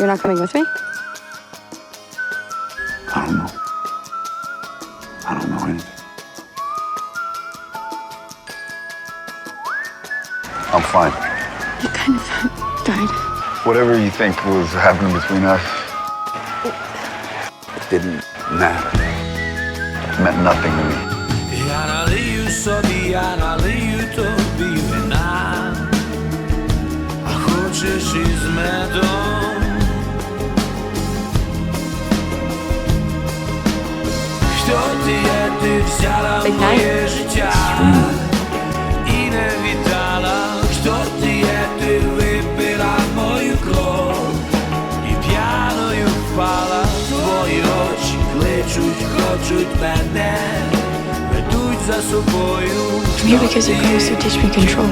You're not coming with me? I don't know. I don't know anything. I'm fine. You kind of died. Whatever you think was happening between us, it didn't matter. It meant nothing to me. Моє життя і не віддала, хто ти є, ти випила мою кров і п'яною впала, твої очі кличуть, хочуть мене, ведуть за собою. Here because you promised to teach me control.